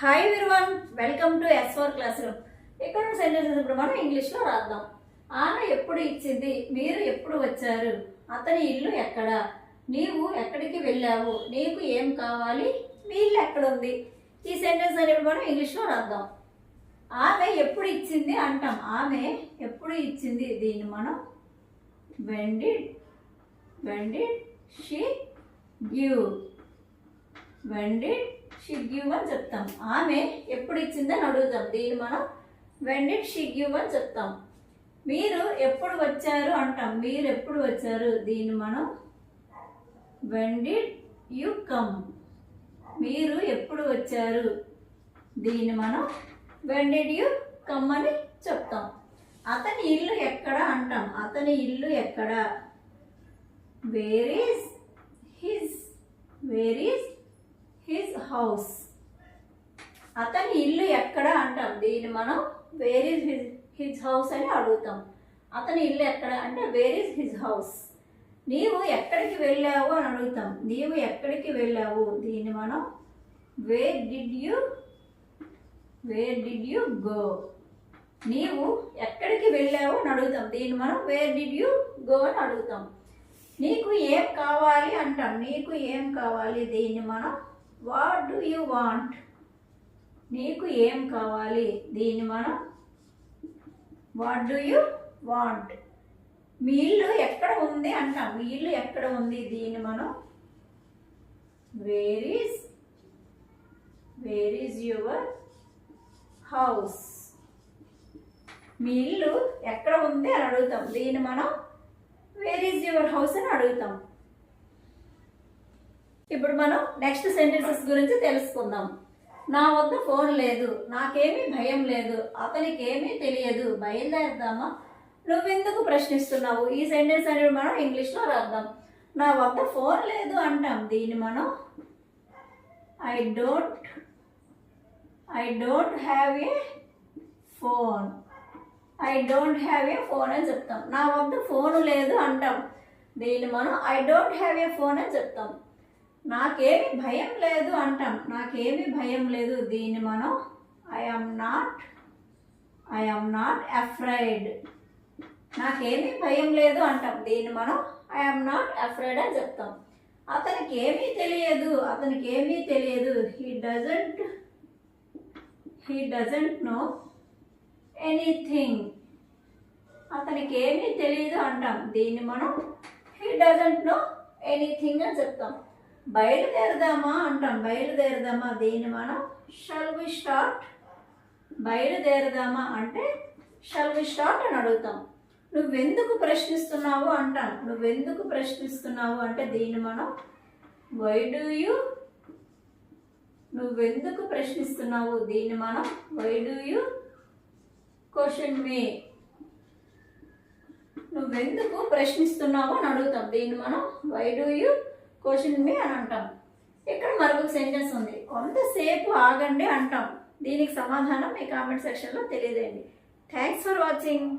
Hi everyone welcome to S class room ఇక్కడ sentences ఇప్పుడు మనం ఇంగ్లీష్లో రాద్దాం. ఆమె ఎప్పుడు ఇచ్చింది? మీరు ఎప్పుడు వచ్చారు? అతని ఇల్లు ఎక్కడ? నీవు ఎక్కడికి వెళ్ళావు? నీకు ఏం కావాలి? మీ ఇల్లు ఎక్కడ ఉంది ఈ సెంటెన్స్ అనేది మనం ఇంగ్లీష్లో రాద్దాం. ఆమె ఎప్పుడు ఇచ్చింది అంటాం. ఆమె ఎప్పుడు ఇచ్చింది? దీన్ని మనం when did when did she give when did she give అని చెప్తాం. ఆమె ఎప్పుడు ఇచ్చిందని అడుగుతాం. దీన్ని మనం వెండిట్ షీ గివ్ అని చెప్తాం. మీరు ఎప్పుడు వచ్చారు అంటాం. మీరు ఎప్పుడు వచ్చారు? దీన్ని మనం వెండిట్ యు కమ్ మీరు ఎప్పుడు వచ్చారు? దీన్ని మనం వెండిడ్ యు కమ్ అని చెప్తాం. అతని ఇల్లు ఎక్కడ అంటాం. అతని ఇల్లు ఎక్కడ? Where is his where is house అతని ఇల్లు ఎక్కడ అంటాం? దీన్ని మనం where is his his house అని అడుగుతాం. అతని ఇల్లు ఎక్కడ అంటే వేర్ ఈజ్ హిజ్ హౌస్ నీవు ఎక్కడికి వెళ్ళావు అని అడుగుతాం. నీవు ఎక్కడికి వెళ్ళావు? దీన్ని మనం where did you where did you go నీవు ఎక్కడికి వెళ్ళావు అని అడుగుతాం. దీన్ని మనం వేర్ డిడ్ యూ గో అని అడుగుతాం. నీకు ఏం కావాలి అంటాం. నీకు ఏం కావాలి? దీన్ని మనం వాట్ డూ యూ వాంట్ నీకు ఏం కావాలి? దీన్ని మనం వాట్ డూ యూ వాంట్ మీ ఇల్లు ఎక్కడ ఉంది అంటాం మీ ఇల్లు ఎక్కడ ఉంది? దీన్ని మనం where is where is your house మీ ఇల్లు ఎక్కడ ఉంది అని అడుగుతాం. దీన్ని మనం వేర్ ఈజ్ యువర్ హౌస్ అని అడుగుతాం. ఇప్పుడు మనం నెక్స్ట్ సెంటెన్సెస్ గురించి తెలుసుకుందాం. నా వద్ద ఫోన్ లేదు నాకేమీ భయం లేదు అతనికి ఏమీ తెలియదు బయలుదేరుదామా? నువ్వెందుకు ప్రశ్నిస్తున్నావు? ఈ సెంటెన్స్ అనేది మనం ఇంగ్లీష్లో రాద్దాం. నా వద్ద ఫోన్ లేదు అంటాం. దీన్ని మనం I don't I don't have a phone I don't have a phone అని చెప్తాం. నా వద్ద ఫోన్ లేదు అంటాం. దీన్ని మనం I don't have a phone అని చెప్తాం. నాకేమి భయం లేదు అంటాం. నాకేమి భయం లేదు. దీన్ని మనం I am not I am not afraid నాకేమీ భయం లేదు అంటాం. దీన్ని మనం ఐ ఆమ్ నాట్ అఫ్రైడ్ అని చెప్తాం. అతనికి ఏమీ తెలియదు. అతనికి ఏమీ తెలియదు. He doesn't he doesn't know anything అతనికి ఏమీ తెలియదు అంటాం. దీన్ని మనం హీ డజంట్ నో ఎనీథింగ్ అని చెప్తాం. బయలుదేరదామా అంటాం. బయలుదేరదామా దీన్ని మనం షల్ వి స్టార్ట్ బయలుదేరదామా అంటే షల్ వి స్టార్ట్ అని అడుగుతాం. నువ్వెందుకు ప్రశ్నిస్తున్నావు అంటాం. నువ్వెందుకు ప్రశ్నిస్తున్నావు అంటే దీన్ని మనం వై డూ యూ నువ్వెందుకు ప్రశ్నిస్తున్నావు దీన్ని మనం why do you question me నువ్వెందుకు ప్రశ్నిస్తున్నావు అని అడుగుతాం. దీన్ని మనం why do you question me అని అంటాం. ఇక్కడ మరొక సెంటెన్స్ ఉంది. కొంతసేపు ఆగండి అంటాం. దీనికి సమాధానం మీ కామెంట్ సెక్షన్లో తెలియజేయండి. Thanks for watching